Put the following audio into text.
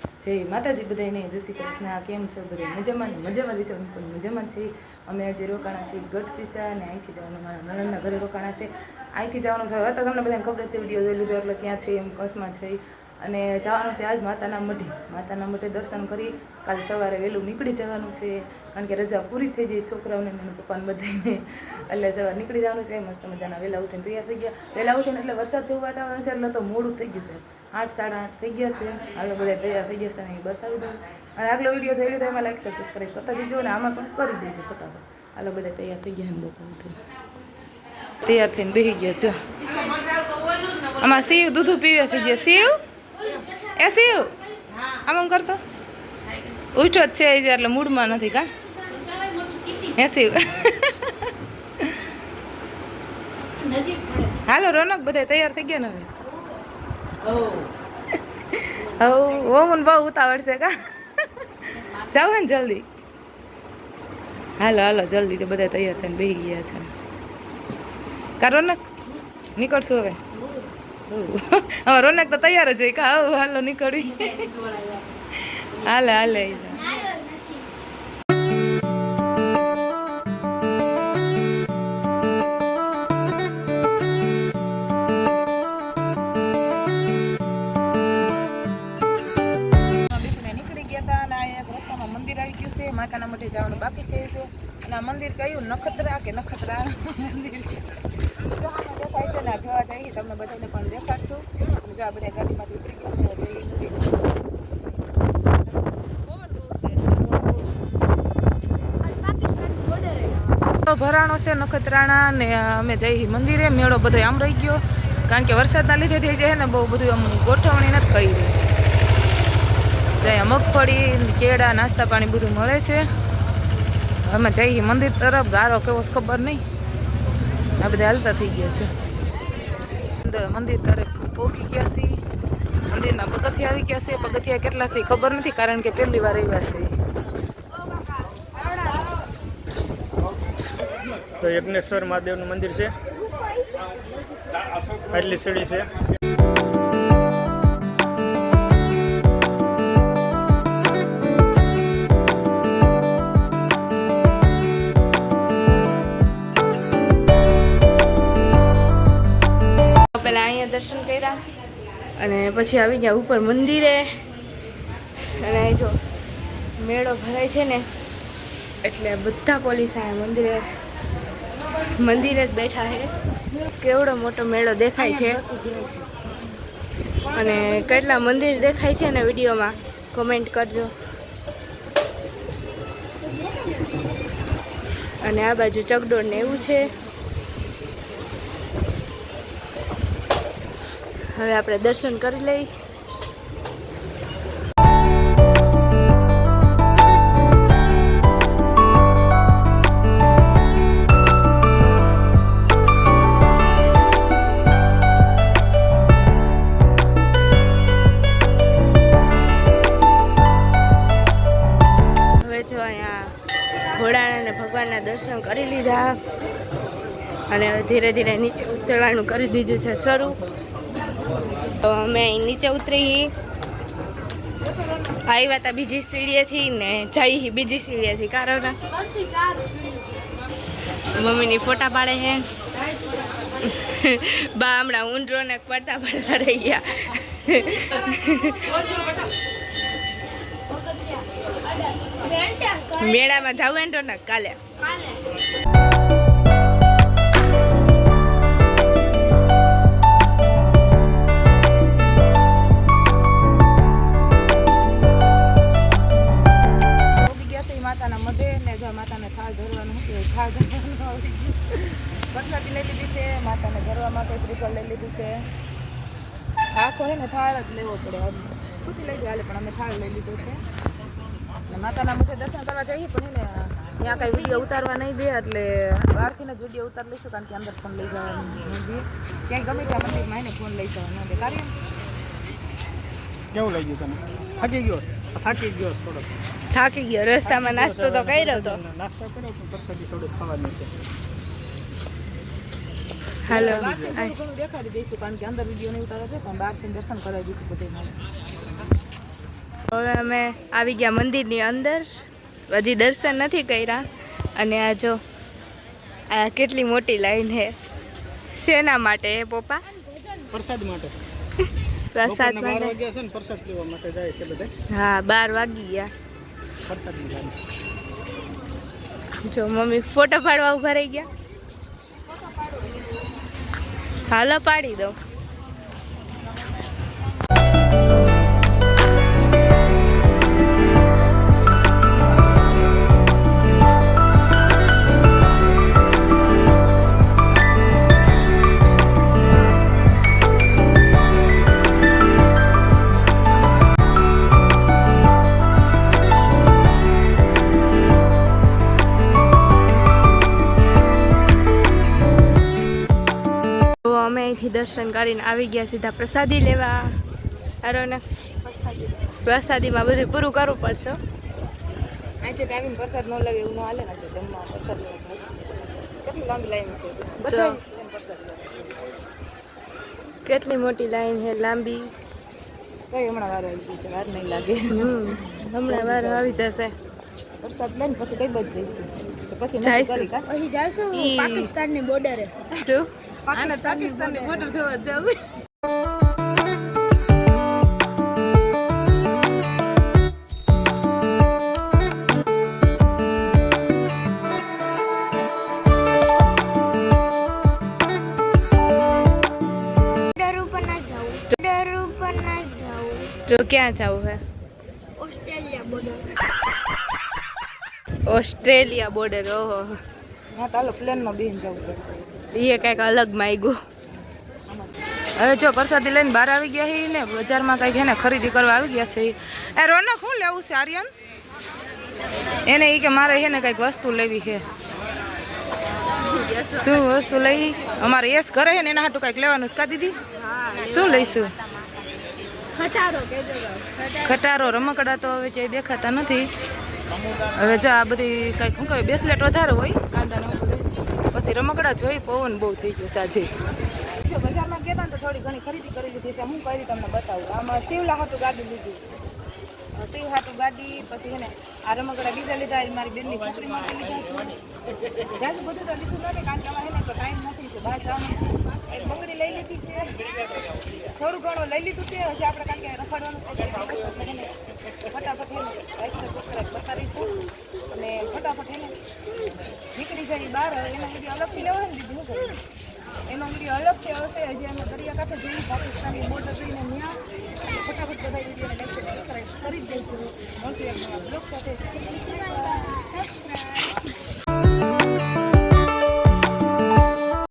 જય માતાજી બધાને જય શ્રી કૃષ્ણ. કેમ છો બધા મજામાં મજામાં રહેશો પણ મજામાં છે અમે આજે રોકાણા છીએ ગઢ શીશા અને અહીંથી જવાનું મારા નણંદના ઘરે રોકાણા છે. અહીંથી જવાનું છે. હવે તો તમને બધાને ખબર છે, વીડિયો જોઈ લીધો એટલે ક્યાં છે એમ કસમાં છે અને જવાનું છે આજ માતાના મઢે. માતાના મઢે દર્શન કરી કાલે સવારે વહેલું નીકળી જવાનું છે. કારણ કે રજા પૂરી થઈ જઈ છોકરાઓને મને પપ્પાને બધાને એટલે સવારે નીકળી જવાનું છે. મસ્ત મજાના વહેલા ઉઠીને તૈયાર થઈ ગયા. વહેલા ઉઠીને એટલે વરસાદ જેવું વાતાવરણ છે, એટલે તો મોડું થઈ ગયું છે. આઠ, સાડા આઠ થઈ ગયા છે. હવે બધા તૈયાર થઈ ગયા છે અને બતાવી દઉં. અને આગલો વીડિયો જોઈ લીધો એમાં લાઈક સબસ્ક્રાઈબ કરતા દીજો અને આમાં પણ કરી દેજો ફટાફટ. આલો બધા તૈયાર થઈ ગયા ને બતાવું તૈયાર થઈને બેસી ગયા છે. આમાં શિવ દૂધ પીવે છે જે શિવ એ શિવ આમ આમ કરતો? ઉઠ્યો જ છે એટલે મૂડમાં નથી કા? હે શિવ. હાલો રોનક બધા તૈયાર થઈ ગયા ને હવે? હવ ઓમન બહુ ઉતાવળ છે કા? જાવ ને જલ્દી. હાલો હાલો જલ્દી બધા તૈયાર થઈને બેસી ગયા છે. કા રોનક નીકળશું હવે? હવે રોનક તો તૈયાર જ હોય કે આવું હાલો નીકળી. હાલે હાલે. માતાના મઢે જવાનું બાકી છે અને મંદિર કયું? નખત્રા કે નખત્રા મંદિર. દેખાય છે ને જોવા જઈએ, તમને બધાને પણ દેખાડશું. જો આ બધા ગાડીમાંથી ઉતરી ગયા છે જઈએ ભરાણો છે નખત્રાણા ને અમે જઈ મંદિરે. મેળો બધો આમ રહી ગયો. કારણ કે વરસાદના લીધે થઈ જાય ને, બહુ બધું આમ ગોઠવણી નથી કરી. ત્યાં મગફળી, કેળા, નાસ્તા પાણી બધું મળે છે. અમે જઈએ મંદિર તરફ. ગારો કેવો ખબર નહીં. આ બધા હાલતા થઈ ગયા છે. મંદિર તરફ પહોંચી ગયા છીએ મંદિરના પગથિયા આવી ગયા છે. પગથિયા કેટલા છે ખબર નથી કારણ કે પહેલી વાર આવ્યા છે. તો યજ્ઞેશ્વર મહાદેવનું મંદિર છે. આટલી સીડી છે. અને પછી આવી ગયા ઉપર મંદિરે. અને જો, મેળો ભરાય છે ને, એટલે બધા પોલીસ આ મંદિરે મંદિરે જ બેઠા છે. કેવડો મોટો મેળો દેખાય છે. અને કેટલા મંદિર દેખાય છે ને વિડીયોમાં કોમેન્ટ કરજો. અને આ બાજુ ચકડોળ ને એવું છે. હવે આપણે દર્શન કરી લઈ. હવે જો અહીંયા ભોળાના અને ભગવાનના દર્શન કરી લીધા. અને હવે ધીરે ધીરે નીચે ઉતરવાનું કરી દીધું છે શરૂ. તો અમે અહીં નીચે ઉતરી આવ્યા હતા બીજી સીડીએથી ને જઈ બીજી સીડીએથી, કારણ મમ્મીની ફોટા પાડે છે બા હમણાં ઊંડરો ને પડતા પડતા રહી ગયા. મેળામાં જવું ને તો કાલે. માતાના મધે ને જો માતાને થાળ ધરવાનું હતું, એ થાળ ધરવાનું ગયું. પ્રસાદી લઈ લીધી છે, માતાને ધરવા માટે શ્રીફળ લઈ લીધું છે. આખો હે ને થાળ જ લેવો પડે છૂટી લઈ જાય પણ અમે થાળ લઈ લીધો છે. અને માતાના મુખે દર્શન કરવા જઈએ, પણ એને ત્યાં કાંઈ વીડિયો ઉતારવા નહીં દે, એટલે બહારથી જ વીડિયો ઉતાર લઈશું, કારણ કે અંદર ફોન લઈ જવાનું મંદિર. ક્યાંય ગમે ત્યાં મંદિરમાં એને ફોન લઈ જવાનો એટલે કાર્ય કેવું ગયું તમે? થાકી ગયો? થાકી ગયો થોડો થાકી ગયો રસ્તામાં નાસ્તો તો કર્યો તો. નાસ્તો કર્યો પણ પરસાદી થોડુંક ખાવાની છે. હાલો. થોડું દેખાડી દઈશું કારણ કે અંદર વીડિયો નહીં ઉતારે છે પણ બહારથી દર્શન કરાવી દઈશું બધે હવે અમે આવી ગયા મંદિરની અંદર. હજી દર્શન નથી કર્યા. અને આ જો આ કેટલી મોટી લાઈન છે. શેના માટે પપ્પા? પ્રસાદ માટે. પ્રસાદ હા બાર વાગી ગયા. જો મમ્મી ફોટો પાડવા ઊભા રહી ગયા. હાલો પાડી દઉં દર્શન કરીને આવી ગયા સીધા પ્રસાદી લેવા. અરે ને? પ્રસાદીમાં બધું પૂરું કરવું પડશે. હો. ટાઈમિંગ પ્રસાદ ન લાગે એવું ન હાલે ને જમવા. પ્રસાદ કેટલી લાંબી લાઈન છે મોટી લાઈન છે લાંબી. કઈ હમણાં વાર આવી જશે વાર નહીં લાગે. હમ હમણાં વાર આવી જશે. પ્રસાદ લઈને પછી કઈ બાજુ જઈશું? પછી જાય જઈશું. અહીં ઈ- પાકિસ્તાનની બોર્ડરે શું? આને પાકિસ્તાનની બોર્ડર જોવા જવું બોર્ડર ઉપર ના જાવું બોર્ડર ઉપર ના જાવું તો હા, ચાલો, પ્લેનમાં બેન જવું એ કંઈક અલગ માગ્યું. હવે જો પ્રસાદી લઈને બહાર આવી ગયા છે ને, બજારમાં કંઈક એને ખરીદી કરવા આવી ગયા છે એ રોનક શું લેવું છે, આર્યન? એને એ કે મારે છે ને કંઈક વસ્તુ લેવી છે. શું વસ્તુ લઈ? અમારે યસ કરે છે ને, એના હાટું કંઈક લેવાનું કા દીદી? શું લઈશું? ખટારો, રમકડા તો હવે ક્યાંય દેખાતા નથી. હવે જો આ બધી કંઈક, શું કહે બેસલેટ વધારે હોય કાંદા પછી રમકડા જોઈ પવન બહુ થઈ ગયો સાજે. બજારમાં ગયા તો થોડી ઘણી ખરીદી કરી લીધી છે. હું કરી તમને બતાવું. આમાં શિવલા હાટું ગાડી લીધી. સિવ હાટું ગાડી, પછી છે ને, આ રમકડા બીજા લીધા મારી બેનની છોકરી માટે લીધા છે. જાજુ બધું તો લીધું નથી, કારણ કે અમારે એને તો ટાઈમ નથી તો બહાર જવાનું. છે. એક બંગડી લઈ લીધી છે. થોડું ઘણું લઈ લીધું છે. હજી આપણે કારણ કે રખડવાનું છે. છે ફટાફટ એને બતાવી છું. અને ફટાફટ એને જાય બહાર હવે એનો વીડિયો અલગથી લેવો ને બીજું શું એમાં વીડિયો અલગ છે હશે હજી અમે દરિયાકાંઠે જઈ પાકિસ્તાની બોર્ડર જઈને ત્યાં ફટાફટ બધા વિડીયોને લાઈક કરી જ દઈશું મળશું એક નવા સાથે.